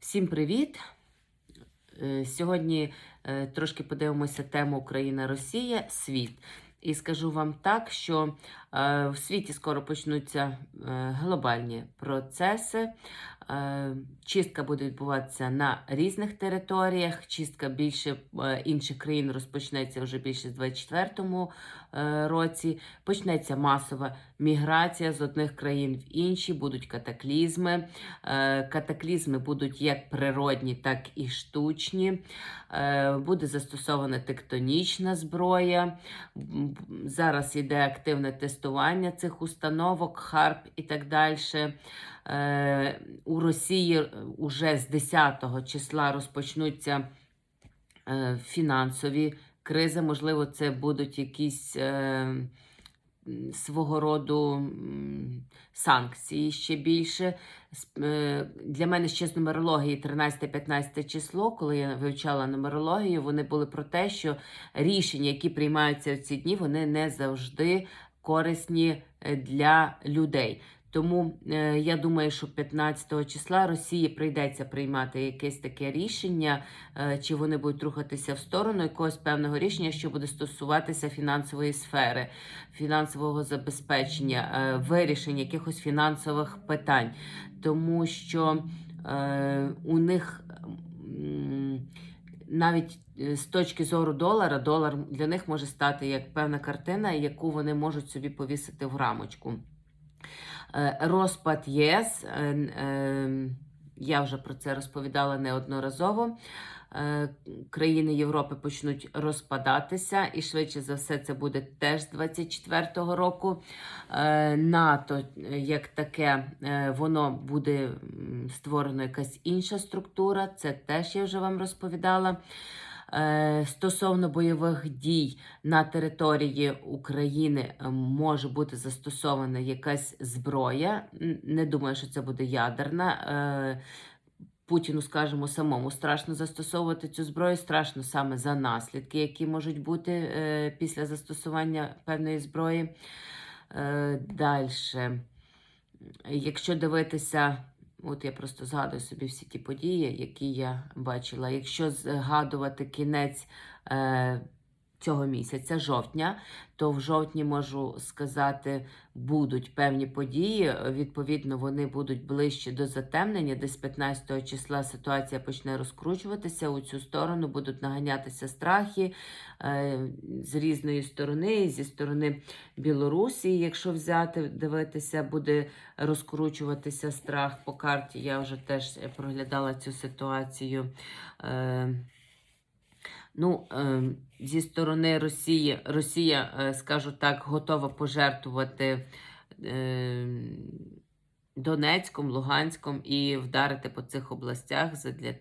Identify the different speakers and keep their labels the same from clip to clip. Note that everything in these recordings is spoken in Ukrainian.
Speaker 1: Всім привіт! Е, Сьогодні е, трошки подивимося тему Україна-Росія, світ. І скажу вам так, що е, в світі скоро почнуться глобальні процеси. Е, Чистка буде відбуватися на різних територіях. Чистка більше е, інших країн розпочнеться вже більше з 24-му е, році. Почнеться масова міграція з одних країн в інші, будуть катаклізми. Катаклізми будуть як природні, так і штучні. Буде застосована тектонічна зброя. Зараз йде активне тестування цих установок, ХАРП і так далі. Е, У Росії вже з 10 числа розпочнуться е, фінансові кризи. Можливо, це будуть якісь е, свого роду санкції ще більше. Е, Для мене ще з нумерології 13-15 число, коли я вивчала нумерологію, вони були про те, що рішення, які приймаються в ці дні, вони не завжди корисні е, для людей. Тому е, я думаю, що 15 числа Росії прийдеться приймати якесь таке рішення, е, чи вони будуть рухатися в сторону якогось певного рішення, що буде стосуватися фінансової сфери, фінансового забезпечення, е, вирішення якихось фінансових питань, тому що у них. навіть з точки зору долара, долар для них може стати як певна картина, яку вони можуть собі повісити в рамочку. Е, Розпад ЄС, е, е, я вже про це розповідала неодноразово. Країни Європи почнуть розпадатися, і швидше за все це буде теж з 24-го року. НАТО, як таке, воно буде створено якась інша структура. Це теж я вже вам розповідала. Е, Стосовно бойових дій на території України е, може бути застосована якась зброя. Не думаю, що це буде ядерна. Е, Путіну, скажімо, самому страшно застосовувати цю зброю. Страшно саме за наслідки, які можуть бути після застосування певної зброї. Далі. Якщо дивитися, от я просто згадую собі всі ті події, які я бачила. Якщо згадувати кінець е, цього місяця, жовтня, то в жовтні можу сказати, будуть певні події. Відповідно, вони будуть ближче до затемнення. Десь 15 числа ситуація почне розкручуватися у цю сторону, будуть наганятися страхи е, з різної сторони, зі сторони Білорусі, якщо взяти, дивитися, буде розкручуватися страх по карті. Я вже теж проглядала цю ситуацію. Ну, е, зі сторони Росії, Росія, е, скажу так, готова пожертвувати е, Донецьком, Луганськом і вдарити по цих областях, задля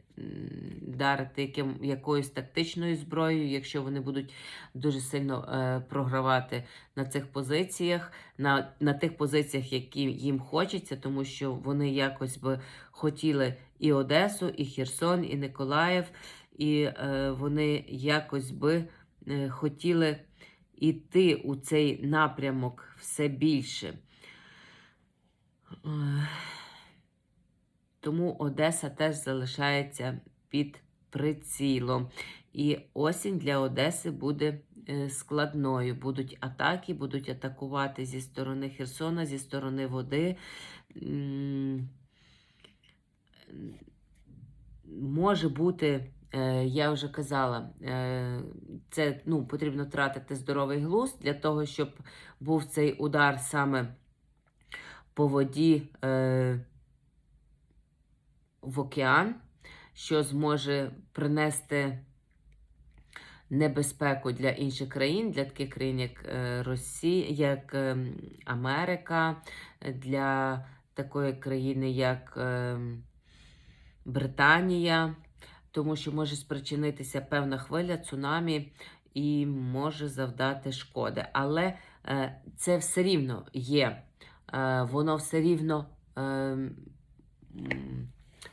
Speaker 1: вдарити яким, якоюсь тактичною зброєю, якщо вони будуть дуже сильно е, програвати на цих позиціях, на, на тих позиціях, які їм хочеться, тому що вони якось би хотіли і Одесу, і Херсон, і Николаїв, і е, вони якось би е, хотіли іти у цей напрямок все більше. Тому Одеса теж залишається під прицілом. І осінь для Одеси буде е, складною. Будуть атаки, будуть атакувати зі сторони Херсона, зі сторони води. Може бути, я вже казала, е, це ну, потрібно тратити здоровий глузд для того, щоб був цей удар саме по воді е, в океан, що зможе принести небезпеку для інших країн, для таких країн, як е, Росія, як е, Америка, для такої країни, як е, Британія, тому що може спричинитися певна хвиля цунамі і може завдати шкоди. Але е, це все рівно є. Е, воно все рівно е,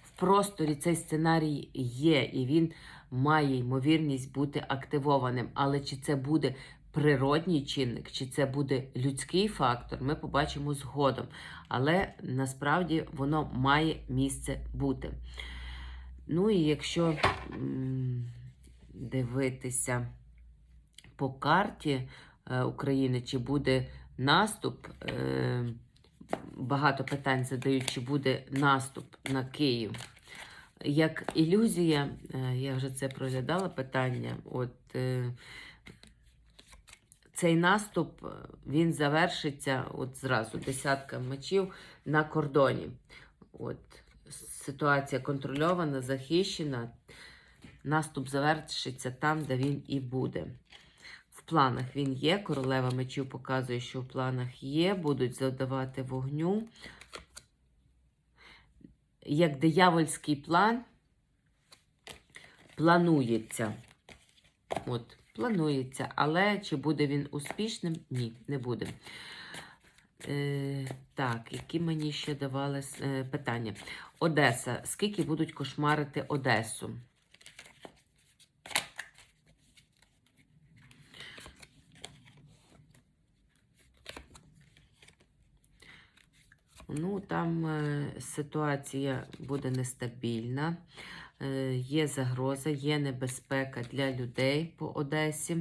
Speaker 1: в просторі цей сценарій є, і він має ймовірність бути активованим. Але чи це буде природній чинник, чи це буде людський фактор, ми побачимо згодом. Але насправді воно має місце бути. Ну і якщо дивитися по карті е, України, чи буде наступ, е, багато питань задають, чи буде наступ на Київ. Як ілюзія, е, я вже це проглядала питання. От цей наступ він завершиться от зразу десятка мечів на кордоні. От ситуація контрольована, захищена. Наступ завершиться там, де він і буде. В планах він є. Королева мечів показує, що в планах є, будуть завдавати вогню. Як диявольський план планується. От, планується, але чи буде він успішним? Ні, не буде. Е, так, які мені ще давали е, питання? Одеса. Скільки будуть кошмарити Одесу? Ну, там е, ситуація буде нестабільна, е, є загроза, є небезпека для людей по Одесі.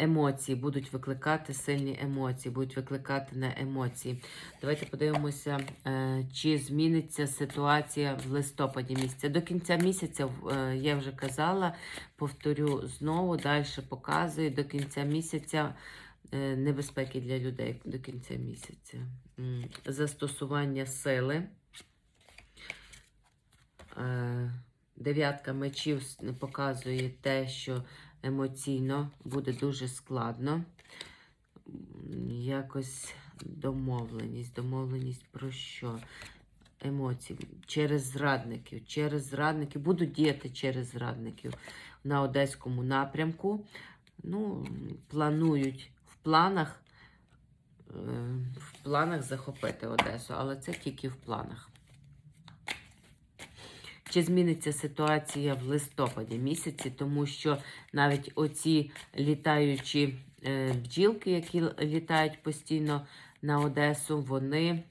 Speaker 1: Емоції будуть викликати сильні емоції, будуть викликати на емоції. Давайте подивимося, е, чи зміниться ситуація в листопаді місяця. До кінця місяця, е, я вже казала, повторю знову, далі показую, до кінця місяця е, небезпеки для людей до кінця місяця. Застосування сили. Дев'ятка мечів показує те, що емоційно буде дуже складно. Якось домовленість. Домовленість про що? Емоції через зрадників. Через зрадників будуть діяти через зрадників на одеському напрямку. Ну, планують в планах, е, в планах захопити Одесу, але це тільки в планах. Чи зміниться ситуація в листопаді місяці, тому що навіть оці літаючі е, бджілки, які літають постійно на Одесу, вони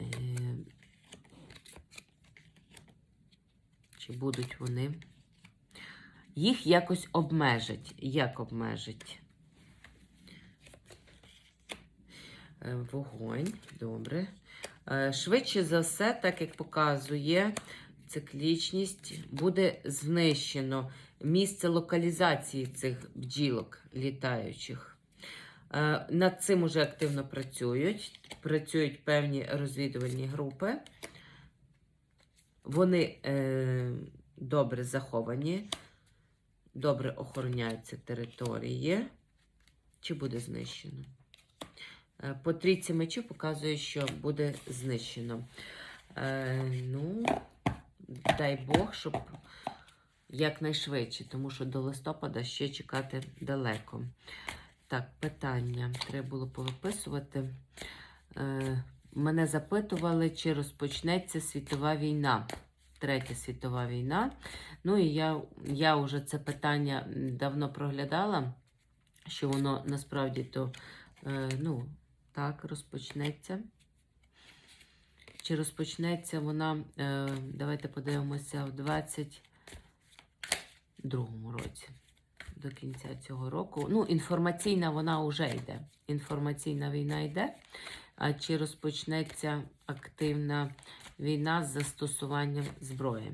Speaker 1: е, чи будуть вони? Їх якось обмежать. Як обмежать? Е, Вогонь, добре. Е, Швидше за все, так як показує циклічність, буде знищено місце локалізації цих бджілок літаючих. Е, Над цим уже активно працюють. Працюють певні розвідувальні групи. Вони е, добре заховані, добре охороняються території. Чи буде знищено? Е, По трійці мечів показує, що буде знищено. Е, ну, дай Бог, щоб якнайшвидше, тому що до листопада ще чекати далеко. Так, питання треба було повиписувати. Е, мене запитували, чи розпочнеться світова війна. Третя світова війна. Ну і я, я вже це питання давно проглядала, що воно насправді то, е, ну, так, розпочнеться. Чи розпочнеться вона, е, давайте подивимося, в 22-му році. До кінця цього року. Ну, інформаційна вона вже йде. Інформаційна війна йде. А чи розпочнеться активна війна з застосуванням зброї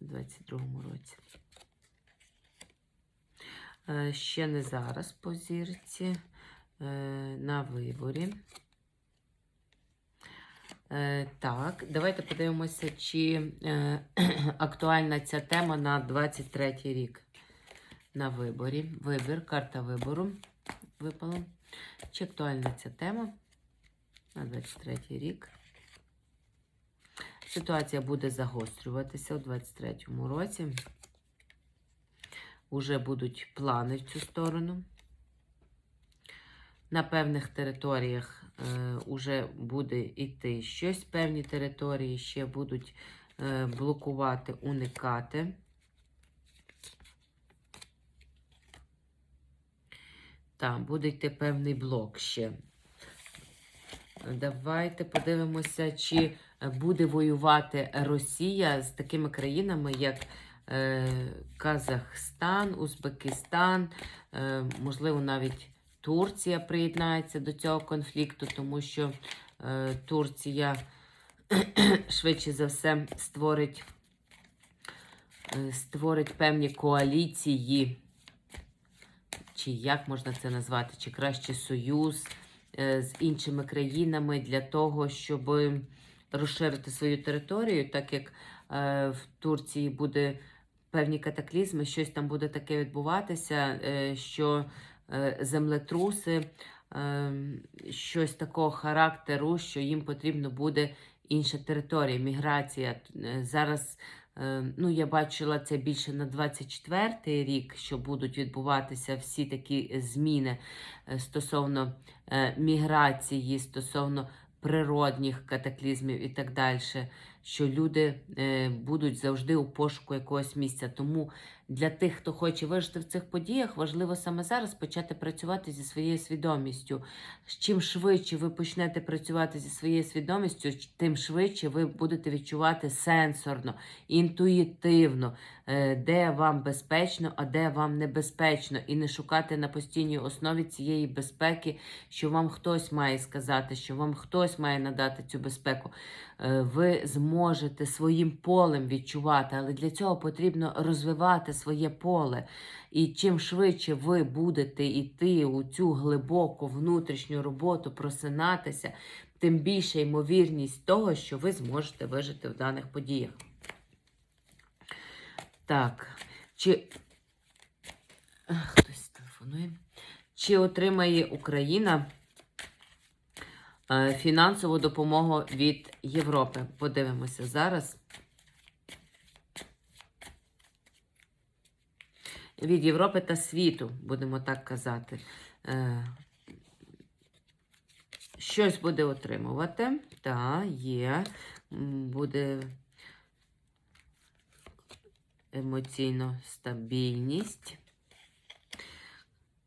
Speaker 1: у 22-му році? Е, Ще не зараз по зірці. Е, На виборі. Е, Так, давайте подивимося, чи е, актуальна ця тема на 23 рік. На виборі. Вибір, карта вибору випала. Чи актуальна ця тема на 23 рік? Ситуація буде загострюватися у 23 році. Уже будуть плани в цю сторону. На певних територіях е, уже буде йти щось. Певні території ще будуть е, блокувати, уникати. Там буде йти певний блок ще. Давайте подивимося, чи буде воювати Росія з такими країнами, як е, Казахстан, Узбекистан, е, можливо, навіть Турція приєднається до цього конфлікту, тому що е, Турція швидше за все створить, е, створить певні коаліції, чи як можна це назвати, чи краще союз е, з іншими країнами для того, щоб розширити свою територію, так як е, в Турції буде певні катаклізми, щось там буде таке відбуватися, е, що землетруси, е, щось такого характеру, що їм потрібно буде інша територія, міграція. Е, Зараз е, ну, я бачила це більше на 24-й рік, що будуть відбуватися всі такі зміни е, стосовно е, міграції, стосовно природних катаклізмів і так далі, що люди е, будуть завжди у пошуку якогось місця. Тому для тих, хто хоче вижити в цих подіях, важливо саме зараз почати працювати зі своєю свідомістю. Чим швидше ви почнете працювати зі своєю свідомістю, тим швидше ви будете відчувати сенсорно, інтуїтивно, е, де вам безпечно, а де вам небезпечно, і не шукати на постійній основі цієї безпеки, що вам хтось має сказати, що вам хтось має надати цю безпеку. Е, Ви зможете своїм полем відчувати, але для цього потрібно розвивати своє поле. І чим швидше ви будете йти у цю глибоку внутрішню роботу, просинатися, тим більша ймовірність того, що ви зможете вижити в даних подіях. Так, чи хтось телефонує. Чи отримає Україна е, фінансову допомогу від Європи? Подивимося зараз. Від Європи та світу, будемо так казати. Е, Щось буде отримувати. Так, є. Буде емоційно стабільність.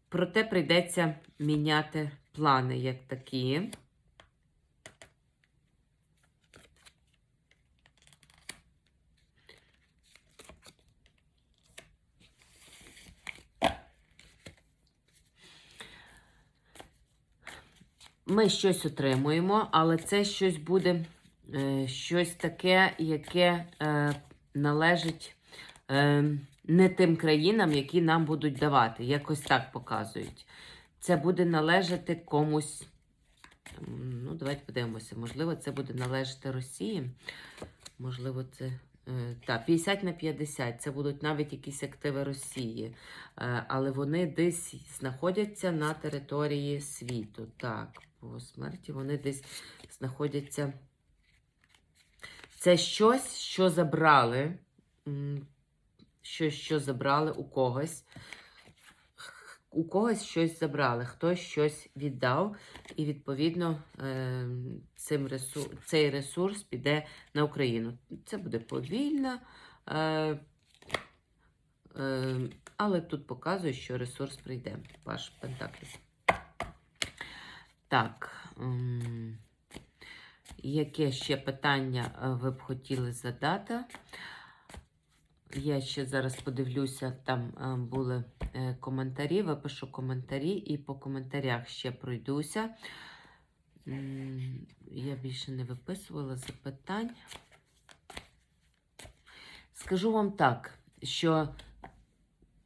Speaker 1: Проте прийдеться міняти плани як такі. Ми щось отримуємо, але це щось буде е, щось таке, яке е, належить е, не тим країнам, які нам будуть давати. Якось так показують. Це буде належати комусь. Ну, давайте подивимося. Можливо, це буде належати Росії. Можливо, це. Так, 50 на 50. Це будуть навіть якісь активи Росії. Але вони десь знаходяться на території світу. Так, по смерті вони десь знаходяться. Це щось, що забрали. Щось, що забрали у когось. У когось щось забрали, хтось щось віддав, і, відповідно, е, цим ресурс, цей ресурс піде на Україну. Це буде повільно, е, е, але тут показує, що ресурс прийде. Паш Пентаклів. Так. м, Яке ще питання е, ви б хотіли задати? Я ще зараз подивлюся, там е, були е, коментарі, випишу коментарі і по коментарях ще пройдуся. Я більше не виписувала запитань. Скажу вам так, що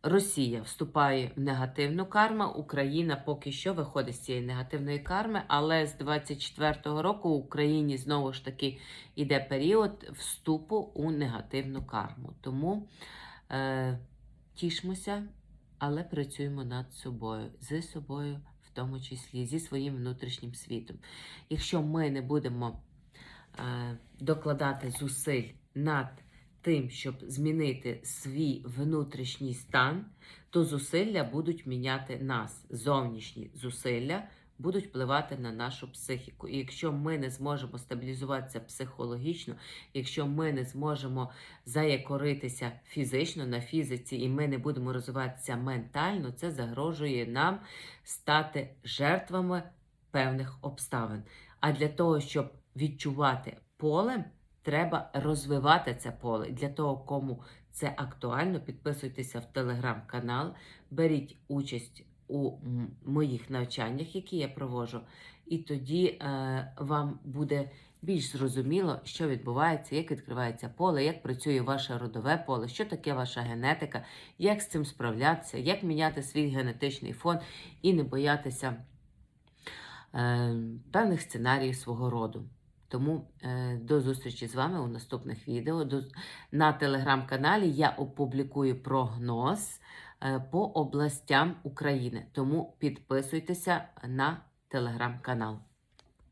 Speaker 1: Росія вступає в негативну карму, Україна поки що виходить з цієї негативної карми, але з 24-го року в Україні знову ж таки йде період вступу у негативну карму. Тому е, тішмося, але працюємо над собою, з собою, в тому числі, зі своїм внутрішнім світом. Якщо ми не будемо е, докладати зусиль над тим, щоб змінити свій внутрішній стан, то зусилля будуть міняти нас. Зовнішні зусилля будуть впливати на нашу психіку. І якщо ми не зможемо стабілізуватися психологічно, якщо ми не зможемо заякоритися фізично на фізиці, і ми не будемо розвиватися ментально, це загрожує нам стати жертвами певних обставин. А для того, щоб відчувати поле, треба розвивати це поле. Для того, кому це актуально, підписуйтеся в телеграм-канал, беріть участь у моїх навчаннях, які я проводжу, і тоді е, вам буде більш зрозуміло, що відбувається, як відкривається поле, як працює ваше родове поле, що таке ваша генетика, як з цим справлятися, як міняти свій генетичний фон і не боятися е, певних сценаріїв свого роду. Тому е, до зустрічі з вами у наступних відео. На телеграм-каналі я опублікую прогноз е, по областям України. Тому підписуйтеся на телеграм-канал.